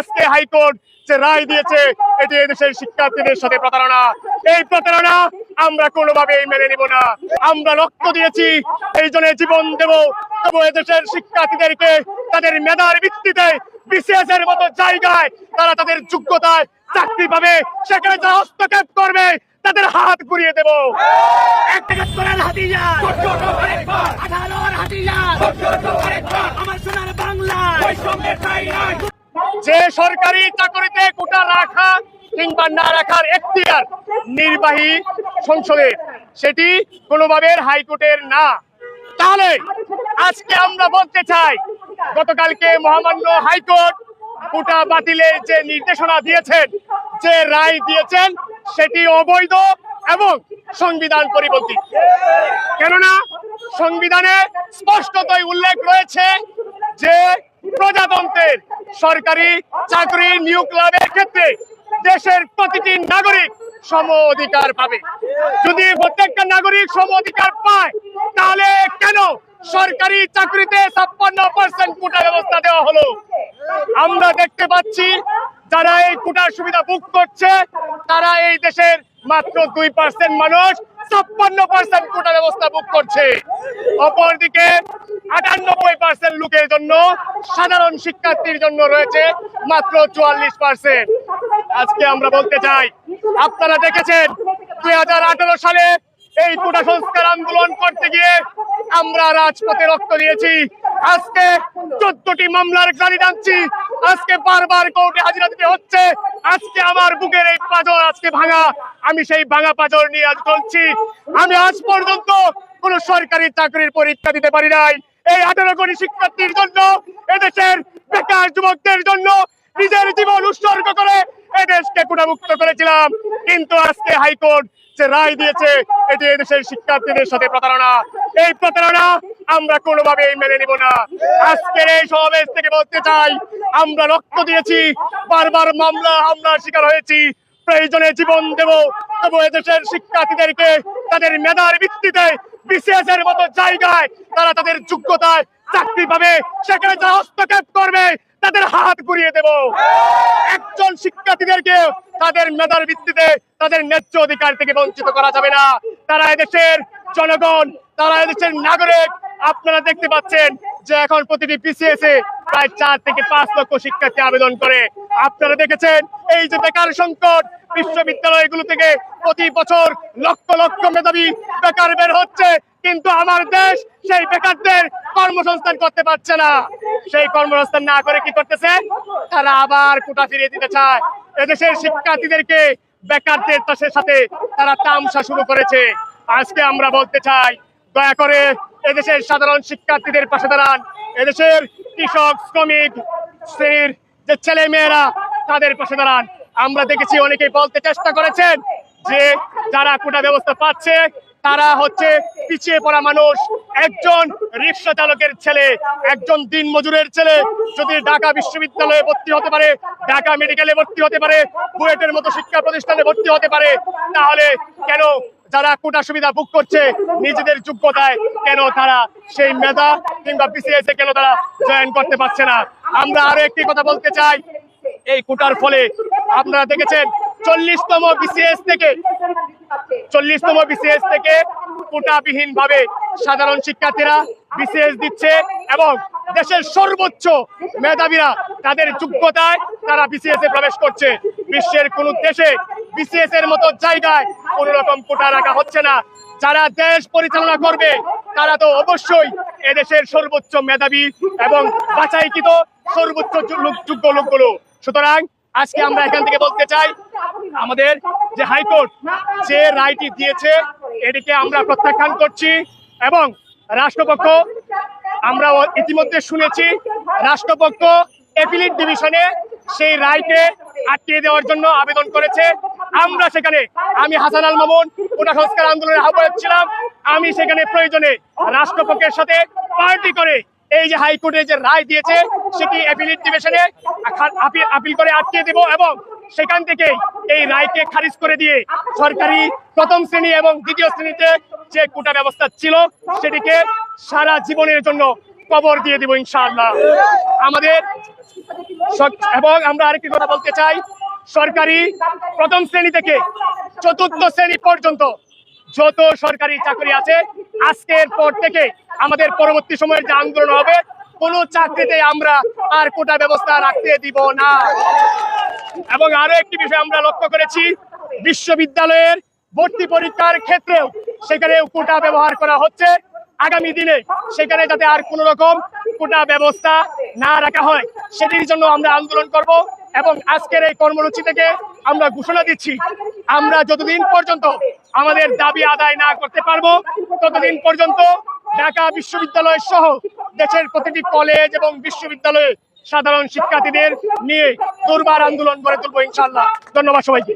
আজকে হাইকোর্ট যে রায় দিয়েছে, এটি এদেশের শিক্ষার্থীদের সাথে প্রতারণা। এই প্রতারণা আমরা কোনোভাবেই মেনে নিব না। আমরা রক্ত দিয়েছি, এই জন্য জীবন দেব। তবু এদেশের শিক্ষার্থীদেরকে তাদের মেধার ভিত্তিতে বিসিএস এর মতো জায়গায় তারা তাদের যোগ্যতায় চাকরি পাবে, সেখানে যারা হস্তক্ষেপ করবে, তাদের হাত ঘুরিয়ে দেব। আমার সোনার বাংলা যে সরকারি চাকরিতে কোটা রাখা কিংবা না রাখার এখতিয়ার নির্বাহী সংসদের সেটি কোনোভাবে হাইকোর্টের না। তাহলে আজকে আমরা বলতে চাই, গতকালকে মহামান্য হাইকোর্ট কোটা বাতিলের যে নির্দেশনা দিয়েছেন, যে রায় দিয়েছেন, সেটি অবৈধ এবং সংবিধান পরিপন্থী কেননা সংবিধানে স্পষ্টতই উল্লেখ রয়েছে যে প্রজাতন্ত্রের সরকারি চাকরি নিয়োগ লাভের ক্ষেত্রে দেশের প্রতিটি নাগরিক সম অধিকার পাবে। যদি প্রত্যেকটা নাগরিক সম অধিকার পায়, তাহলে কেন সরকারি চাকরিতে ছাপ্পান্ন পার্সেন্ট কোটা ব্যবস্থা দেওয়া হলো? আমরা দেখতে পাচ্ছি যারা এই কোটার সুবিধা বুক করছে, তারা এই দেশের মাত্র দুই পার্সেন্ট মানুষ পার্সেন্ট ব্যবস্থা বুক করছে। অপরদিকে আটানব্বই পার্সেন্ট লোকের জন্য সাধারণ শিক্ষার্থীর জন্য রয়েছে মাত্র চুয়াল্লিশ পার্সেন্ট আজকে আমরা বলতে চাই, আপনারা দেখেছেন দুই হাজার আঠারো সালে এই কোটা সংস্কার আন্দোলন করতে গিয়ে আমরা রাজপথে রক্ত দিয়েছি। আজকে চোদ্দটি মামলার গাড়ি টানছি আজকে বারবার কোর্টে হাজিরা হচ্ছে। আজকে আমার বুকের এই পাজর আজকে ভাঙা। আমি সেই ভাঙা পাজর নিয়ে আজ চলছি। আমি আজ পর্যন্ত কোন সরকারি চাকরির পরীক্ষা দিতে পারি নাই। এই আঠারো কোটি শিক্ষার্থীর জন্য, এদেশের বেকার যুবকদের জন্য নিজের জীবন উৎসর্গ করে এদেশকে করেছিলাম কিন্তু আজকে হাইকোর্ট যে রায় দিয়েছে, এটি এদেশের শিক্ষার্থীদের সাথে প্রতারণা। এই প্রতারণা আমরা কোনোভাবেই মেনে নিব না। আজকের এই সমাবেশ থেকে বলতে চাই, আমরা রক্ত দিয়েছি, বারবার মামলা, হামলার শিকার হয়েছি। প্রয়োজনে জীবন দেব, তবু এদেশের শিক্ষার্থীদেরকে তাদের মেধার ভিত্তিতে এর মতো জায়গায় তারা তাদের যোগ্যতায় চাকরি পাবে। সেখানে যারা হস্তক্ষেপ করবে। তাদের হাত ঘুরিয়ে দেব। একজন শিক্ষার্থীদেরকে তাদের মেধার ভিত্তিতে তাদের ন্যায্য অধিকার থেকে বঞ্চিত করা যাবে না। তারা এদেশের জনগণ, তারা এদেশের নাগরিক। আপনারা দেখতে পাচ্ছেন যে এখন প্রতিটি পিসিএস এ প্রায় চার থেকে পাঁচ লক্ষ শিক্ষার্থী আবেদন করে। আপনারা দেখেছেন এই যে বেকার সংকট, বিশ্ববিদ্যালয়গুলো থেকে প্রতি বছর লক্ষ লক্ষ মেধাবী বেকার বের হচ্ছে। কিন্তু আমার দেশ সেই বেকারদের কর্মসংস্থান করতে পারছে না। সেই কর্মসংস্থান না করে কি করতেছে? তারা আবার কোটা ফিরিয়ে দিতে চায়। এদেশের শিক্ষার্থীদেরকে বেকারদের তাসের সাথে তারা তামসা শুরু করেছে। আজকে আমরা বলতে চাই, দয়া করে এদেশের সাধারণ শিক্ষার্থীদের পাশে দাঁড়ান। এদেশের কৃষক, শ্রমিক, শ্রেণির যে ছেলে মেয়েরা তাদের পাশে দাঁড়ান। আমরা দেখেছি অনেকেই বলতে চেষ্টা করেছেন যে যারা কোটা ব্যবস্থা পাচ্ছে, তারা হচ্ছে পিছিয়ে পড়া মানুষ। একজন রিক্সা চালকের ছেলে, একজন দিন মজুরের ছেলে যদি ঢাকা বিশ্ববিদ্যালয়ে ভর্তি হতে পারে, ঢাকা মেডিকেলে ভর্তি হতে পারে, বুয়েটের মতো শিক্ষা প্রতিষ্ঠানে ভর্তি হতে পারে, তাহলে কেন যারা কোটা সুবিধা বুক করছে, নিজেদের যোগ্যতায় কেন তারা সেই মেধা কিংবা বিসিএস এ কেন তারা জয়েন করতে পারছে না? আমরা আরও একটি কথা বলতে চাই। এই কোটার ফলে আপনারা দেখেছেন চল্লিশতম বিসিএস থেকে, চল্লিশতম বিসিএস থেকে কোটাবিহীন ভাবে সাধারণ শিক্ষার্থীরা বিসিএস দিচ্ছে এবং দেশের সর্বোচ্চ মেধাবীরা তাদের যোগ্যতায় তারা বিসিএস এ প্রবেশ করছে। বিশ্বের কোন দেশে বিসিএস এর মতো জায়গায় কোন রকম কোটা রাখা হচ্ছে না। যারা দেশ পরিচালনা করবে, তারা তো অবশ্যই এদেশের সর্বোচ্চ মেধাবী এবং বাছাইকৃত সর্বোচ্চ যোগ্য লোকগুলো সুতরাং আজকে আমরা এখান থেকে বলতে চাই, আমাদের যে হাইকোর্ট, যে রায়টি দিয়েছে, এটিকে আমরা প্রত্যাখ্যান করছি এবং রাষ্ট্রপক্ষ, আমরা ইতিমধ্যে শুনেছি, রাষ্ট্রপক্ষ এপিলিট ডিভিশনে সেই রায়কে আটকিয়ে দেওয়ার জন্য আবেদন করেছে। আমরা সেখানে, আমি হাসান আল মামুন কোটা সংস্কার আন্দোলনের আহ্বায়ক ছিলাম। আমি সেখানে প্রয়োজনে রাষ্ট্রপক্ষের সাথে পার্টি করে এই যে হাইকোর্টে যে রায় দিয়েছে, সেটি অ্যাপিলিট ডিভিশনে আপিল করে আটকে দেব এবং সেখান থেকে এই রায়কে খারিজ করে দিয়ে সরকারি প্রথম শ্রেণি এবং দ্বিতীয় শ্রেণীতে যে কোটা ব্যবস্থা ছিল, সেটিকে সারা জীবনের জন্য কবর দিয়ে দিব ইনশাআল্লাহ। আমাদের এবং আমরা আরেকটি কথা বলতে চাই, সরকারি প্রথম শ্রেণি থেকে চতুর্থ শ্রেণি পর্যন্ত যত সরকারি চাকরি আছে, আজকের পর থেকে আমাদের পরবর্তী সময়ের যে আন্দোলন হবে, কোনো চাকরিতে আমরা আর কোটা ব্যবস্থা রাখতে দিব না। এবং আরও একটি বিষয় আমরা লক্ষ্য করেছি, বিশ্ববিদ্যালয়ের ভর্তি পরীক্ষার ক্ষেত্রেও সেখানে কোটা ব্যবহার করা হচ্ছে। আগামী দিনে সেখানে যাতে আর কোন রকম কোটা ব্যবস্থা না রাখা হয়, সেটির জন্য আমরা আন্দোলন করব এবং আজকের এই কর্মসূচি থেকে আমরা ঘোষণা দিচ্ছি, আমরা যতদিন পর্যন্ত আমাদের দাবি আদায় না করতে পারব। ততদিন পর্যন্ত ঢাকা বিশ্ববিদ্যালয় সহ দেশের প্রতিটি কলেজ এবং বিশ্ববিদ্যালয়ে সাধারণ শিক্ষার্থীদের নিয়ে দুর্বার আন্দোলন গড়ে তুলবো ইনশাল্লাহ ধন্যবাদ সবাইকে।